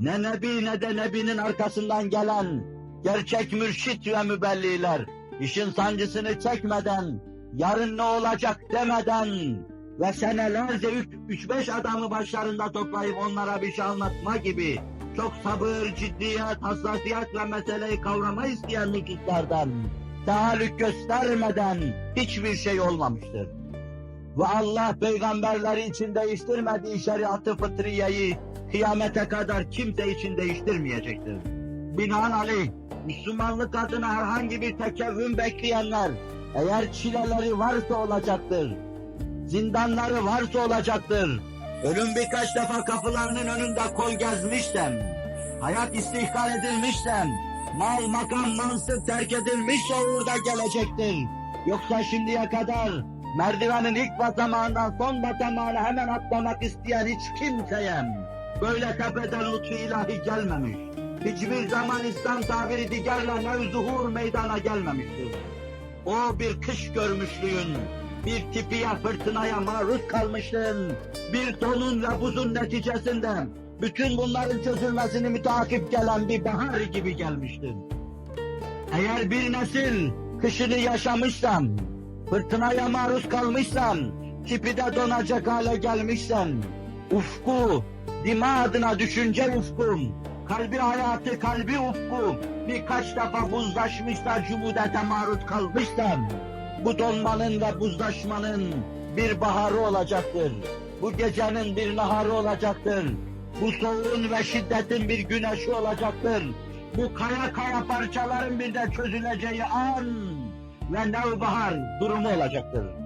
ne nebi ne de nebinin arkasından gelen gerçek mürşit ve mübelliler işin sancısını çekmeden, yarın ne olacak demeden ve senelerce üç, üç beş adamı başlarında toplayıp onlara bir şey anlatma gibi çok sabır, ciddiyet, hassasiyet ve meseleyi kavrama isteyen nüfuslardan tahallük göstermeden hiçbir şey olmamıştır. Ve Allah peygamberleri için değiştirmediği şeriatı fıtriyeyi kıyamete kadar kimse için değiştirmeyecektir. Binaenaleyh Müslümanlık adına herhangi bir tekevvün bekleyenler eğer çileleri varsa olacaktır. Zindanları varsa olacaktır. Ölüm birkaç defa kapılarının önünde kol gezmişsem, hayat istihkar edilmişsem, mal, makam, mansıp terk edilmişse uğurda gelecektir. Yoksa şimdiye kadar merdivenin ilk basamağından son basamağına hemen atlamak isteyen hiç kimseye böyle tepeden lütfu ilahi gelmemiş. Hiçbir zaman İslam tabiri diğerle nevzuhur meydana gelmemiştir. O bir kış görmüşlüğün, bir tipiye fırtınaya maruz kalmışlığın, bir donun ve buzun neticesinde bütün bunların çözülmesini mütakip gelen bir bahar gibi gelmiştir. Eğer bir nesil kışını yaşamışsan, fırtınaya maruz kalmışsan, tipi de donacak hale gelmişsen, ufku, dima adına düşünce ufkum, kalbi hayatı, kalbi ufku, birkaç defa buzlaşmış da cumudete maruz kalmışsan, bu donmanın ve buzlaşmanın bir baharı olacaktır. Bu gecenin bir naharı olacaktır. Bu soğuğun ve şiddetin bir güneşi olacaktır. Bu kaya kaya parçaların bir de çözüleceği an ve nevbahar durumu olacaktır.